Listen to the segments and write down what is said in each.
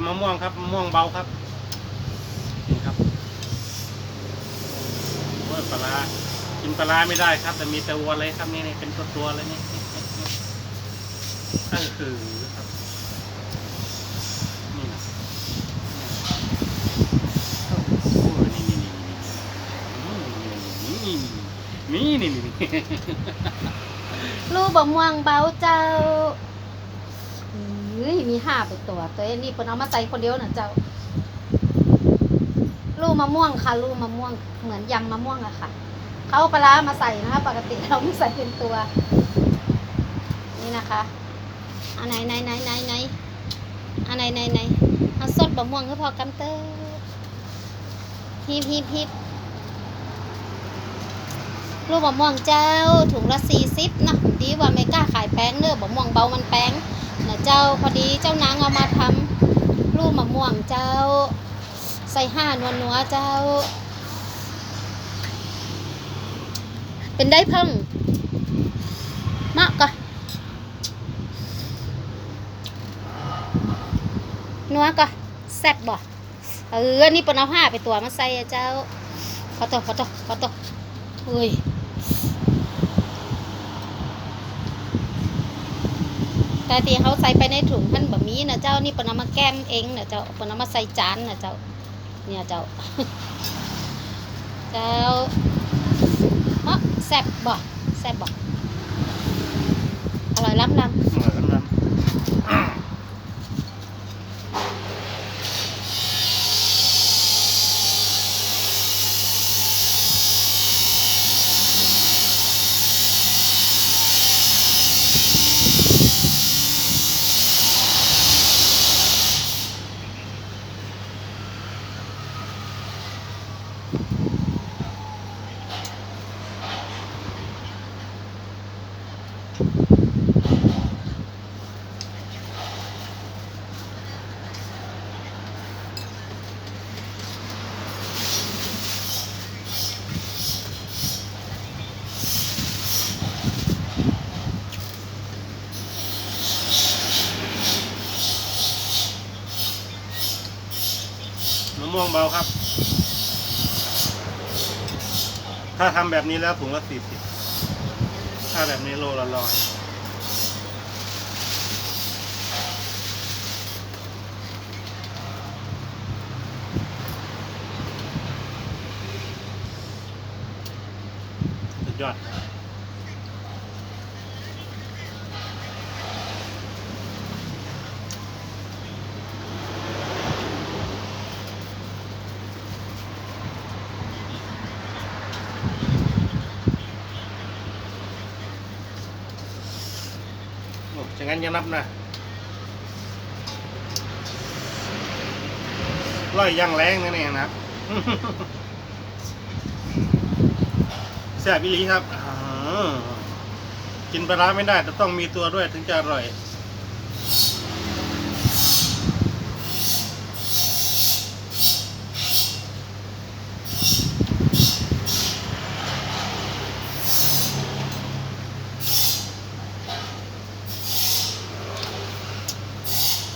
ำมะม่วงครับมะม่วงเบาครับนี่ครับโอ้ยปลากินปลาไม่ได้ครับ แต่มีแต่วัวเลยครับนี่นี่เป็นตัวตัวเลยนี่นี่นี่นี่นั่นคือครับนี่นะโอ้โหนี่นี่นี่นี่นี่นี่นี่นี่นี่ลูกบะม่วงเบาเจ้าเฮ้ยมีห้าเป็นตัวตัวนี้เปิ้นเอามาใส่คนเดียวน่ะเจ้าลูกมะม่วงค่ะลูกมะม่วงเหมือนยำมะม่วงอะค่ะเขาเอาปลาร้ามาใส่นะคะ ปกติเราไม่ใส่เป็นตัว นี่นะคะอันไหนไหนไหนไหนไหนอันไหนไหนไหนเอาสดบะม่วงก็พอกันเตอร์ฮิบฮิบฮิบลูกบะม่วงเจ้าถุงละสี่สิบนะดีว่าไม่กล้าขายแป้งเนื้อบะม่วงเบามันแป้ง เจ้าพอดีเจ้านางเอามาทำลูกมะม่วงเจ้า ใส่ห้านัวนัวเจ้า เป็นได้เพิ่งมากก็นัวก็แซ่บบ่เออนี่ปนเอาห้าไปตัวมาใส่เจ้าขอโตขอโตขอโตเฮ้ย แต่ที่เขาใส่ไปในถุงมันแบบนี้นะเจ้านี่ปนมาแก้มเองนะเจ้าปนมาใส่จานนะเจ้าเนี่ยเจ้า เจ้าฮะแซ่บบ่แซ่บบ่อร่อยล้ำล้ำอร่อยล้ำล้ำ ม่วงเบาครับ ถ้าทำแบบนี้แล้วถุงละสี่สิบถ้าแบบนี้โลละร้อยสุดยอด โอ้ฉะนั้นยังนับนะร้อยย่างแรงนั่นเองนะแซ่บอีหลีครับกินปลาร้าไม่ได้แต่ต้องมีตัวด้วยถึงจะอร่อย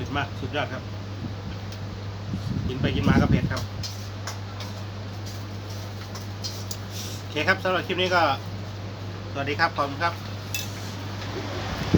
ผ็ดมาก สุดยอดครับ กินไปกินมาก็เผ็ดครับโอเคครับสำหรับคลิปนี้ก็ สวัสดีครับขอบคุณครับ